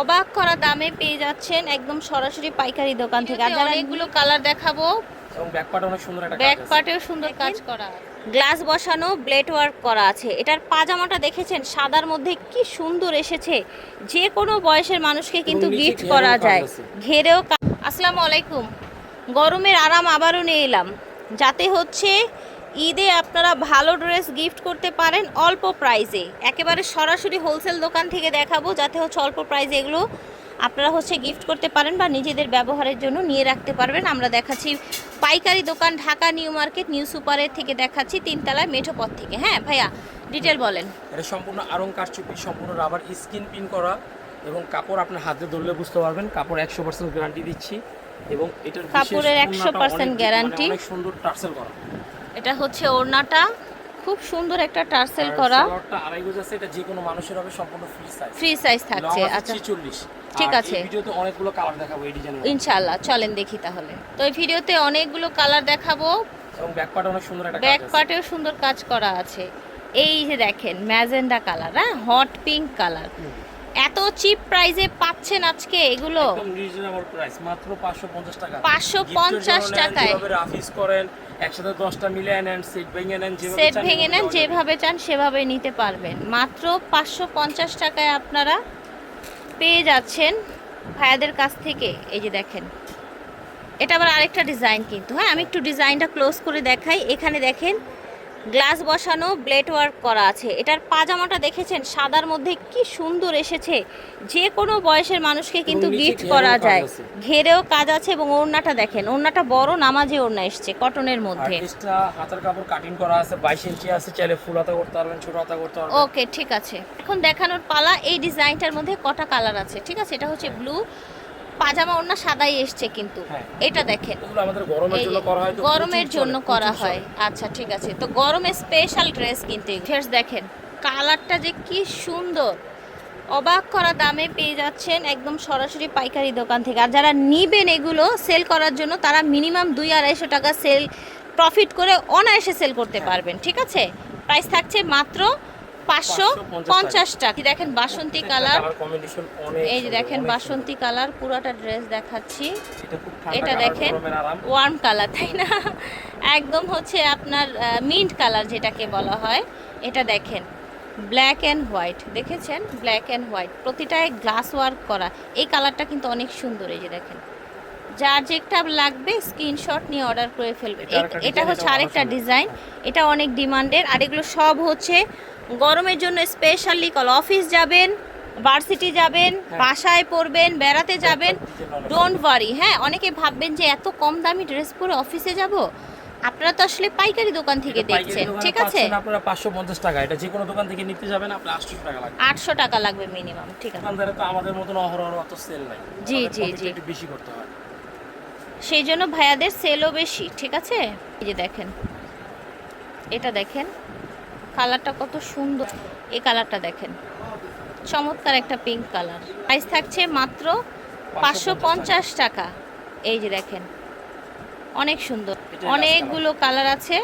অবাক করা দামে পেয়ে যাচ্ছেন একদম সরাসরি পাইকারি দোকান থেকে। আর যারা এগুলো কালার দেখাবো। এবং ব্যাক পার্ট অনেক সুন্দর একটা ব্যাক কাজ আছে। পার্টেও সুন্দর কাজ করা গ্লাস বসানো ব্লেড ওয়ার্ক করা আছে। এটার পাজামাটা দেখেছেন? সাদার মধ্যে কি সুন্দর এসেছে। যে কোনো বয়সের মানুষকে কিন্তু গিফট করা যায়। ঘেরেও আসসালামু আলাইকুম। গরমের আরাম আবারও নিয়ে এলাম। যাতে হচ্ছে ঈদে আপনারা ভালো ড্রেস গিফট করতে পারেন অল্প প্রাইসে। একেবারে সরাসরি হোলসেল দোকান থেকে দেখাবো যাতে হচ্ছে অল্প প্রাইসে এগুলো আপনারা হচ্ছে গিফট করতে পারেন বা নিজেদের ব্যবহারের জন্য নিয়ে রাখতে পারবেন। আমরা দেখাচ্ছি পাইকারি দোকান ঢাকা নিউ মার্কেট নিউ সুপারের থেকে দেখাচ্ছি তিনতলায় মেঠো পথ থেকে। হ্যাঁ ভাইয়া ডিটেল বলেন। এটা সম্পূর্ণ আরং কারচুপি সম্পূর্ণ রাবার স্কিন পিন করা এবং কাপড় আপনার হাতে ধরলে বুঝতে পারবেন কাপড় একশো পার্সেন্ট গ্যারান্টি দিচ্ছি এবং এটার কাপড়ের 100% ওড়নাটা অনেক- মানে। অনেক সুন্দর টার্সেল করা। এটা হচ্ছে ওড়নাটা। খুব সুন্দর একটা টার্সেল করা। সালোয়ারটা আড়াই গজ আছে এটা যে কোনো মানুষের হবে সম্পূর্ণ ফ্রি সাইজ ফ্রি সাইজ থাকছে আচ্ছা। ছিচল্লিশ। ঠিক আছে। ভিডিওতে অনেকগুলো কালার দেখাবো এই ডিজাইনের ইনশাআল্লাহ চলেন দেখি তাহলে। তো এই ভিডিওতে অনেকগুলো কালার দেখাবো। এবং ব্যাক পার্ট অনেক সুন্দর একটা ব্যাক পার্টেও সুন্দর কাজ করা আছে। এই যে দেখেন ম্যাজেন্ডা কালার হ্যাঁ? হট পিঙ্ক কালার এত চিপ প্রাইসে পাচ্ছেন আজকে এগুলো? একদম রিজনেবল প্রাইস মাত্র 550 টাকা। 550 Gift এর জন্য নেন, টাকায়। যেভাবে রাফিস করেন একসাথে 10টা মিলে নেন সেট ভেঙে নেন যেভাবে সেট চান ভেঙে নেন যেভাবে চান সেভাবে নিতে পারবেন। মাত্র পাঁচশো পঞ্চাশ টাকায় আপনারা পেয়ে যাচ্ছেন ভাইয়াদের কাছ থেকে। এই যে দেখেন এটা আবার আরেকটা ডিজাইন কিন্তু। হ্যাঁ আমি একটু ডিজাইনটা ক্লোজ করে দেখাই। এখানে দেখেন গ্লাস বসানো ব্লেড ওয়ার্ক করা আছে। এটার পাজামাটা দেখেছেন? সাদার মধ্যে কি সুন্দর এসেছে। যে কোনো বয়সের মানুষকে কিন্তু গিফট করা যায়। ঘেরেও কাজ আছে এবং ওড়নাটা দেখেন ওড়নাটা বড় নামাজে ওড়না এসছে কটনের মধ্যে। হাতার কাপড় কাটিং করা আছে 22 ইঞ্চি আছে চাইলে ফুল হাতা করতে পারবেন ছোট হাতা করতে পারবেন। ওকে ঠিক আছে। এখন দেখানোর পালা এই ডিজাইনটার মধ্যে কটা কালার আছে? ঠিক আছে এটা হচ্ছে ব্লু পাজামা ওড়না সাদাই এসছে কিন্তু। হ্যাঁ। এটা দেখেন। গরমের জন্য করা হয়। আচ্ছা ঠিক আছে। তো গরমে স্পেশাল ড্রেস কিন্তু দেখেন কালারটা যে কি সুন্দর। অবাক করা দামে পেয়ে যাচ্ছেন একদম সরাসরি পাইকারি দোকান থেকে। আর যারা নিবেন এগুলো সেল করার জন্য তারা মিনিমাম দুই আড়াইশো টাকা সেল প্রফিট করে অনায়াসে সেল করতে। পারবেন। ঠিক আছে? প্রাইস থাকছে মাত্র পাঁচশো পঞ্চাশ টাকা। দেখেন বাসন্তী কালার। এই যে দেখেন বাসন্তী কালার পুরোটা ড্রেস দেখাচ্ছি। এটা দেখেন ওয়ার্ম কালার তাই না? একদম হচ্ছে আপনার মিন্ট কালার যেটাকে বলা হয়। এটা দেখেন ব্ল্যাক অ্যান্ড হোয়াইট দেখেছেন? ব্ল্যাক অ্যান্ড হোয়াইট প্রতিটায় গ্লাস ওয়ার্ক করা। এই কালারটা কিন্তু অনেক সুন্দর এই যে দেখেন। যার যেটা লাগবে স্ক্রিনশট নিয়ে অর্ডার করে ফেলবেন এটা হচ্ছে আরেকটা ডিজাইন এটা অনেক ডিমান্ডের। আর এগুলো সব হচ্ছে গরমের জন্য স্পেশালি কল অফিস যাবেন ভার্সিটি যাবেন হ্যাঁ। বাসায় পড়বেন বেড়াতে যাবেন ডোন্ট ওয়ারি হ্যাঁ অনেকে ভাববেন যে এত কম দামি ড্রেস পরে অফিসে যাব? আপনারা তো আসলে পাইকারি দোকান থেকে দেখছেন ঠিক আছে? আপনারা 550 টাকা। এটা যে কোনো দোকান থেকে নিতে যাবেন আপনার 800 টাকা লাগবে। আটশো টাকা লাগবে মিনিমাম ঠিক আছে। দোকানদারে তো আমাদের মতন অহরহ অত সেল নাই। জি, জি, জি। একটু বেশি করতে হয়। সেই জন্য ভাইয়াদের সেলও বেশি ঠিক আছে? এই যে দেখেন এটা দেখেন কালারটা কত সুন্দর। এই কালারটা দেখেন চমৎকার একটা পিঙ্ক কালার প্রাইস থাকছে মাত্র পাঁচশো পঞ্চাশ টাকা। এই যে দেখেন অনেক সুন্দর। অনেকগুলো কালার আছে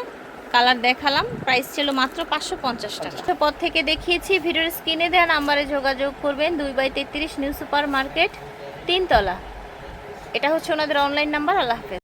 কালার দেখালাম প্রাইস ছিল মাত্র পাঁচশো পঞ্চাশ টাকা। তো পর থেকে দেখিয়েছি ভিডিওর স্ক্রিনে দেওয়া নাম্বারে যোগাযোগ করবেন দুই বাই তেত্রিশ নিউ সুপার মার্কেট তিনতলা। এটা হচ্ছে ওনাদের অনলাইন নাম্বার আল্লাহ হাফেজ।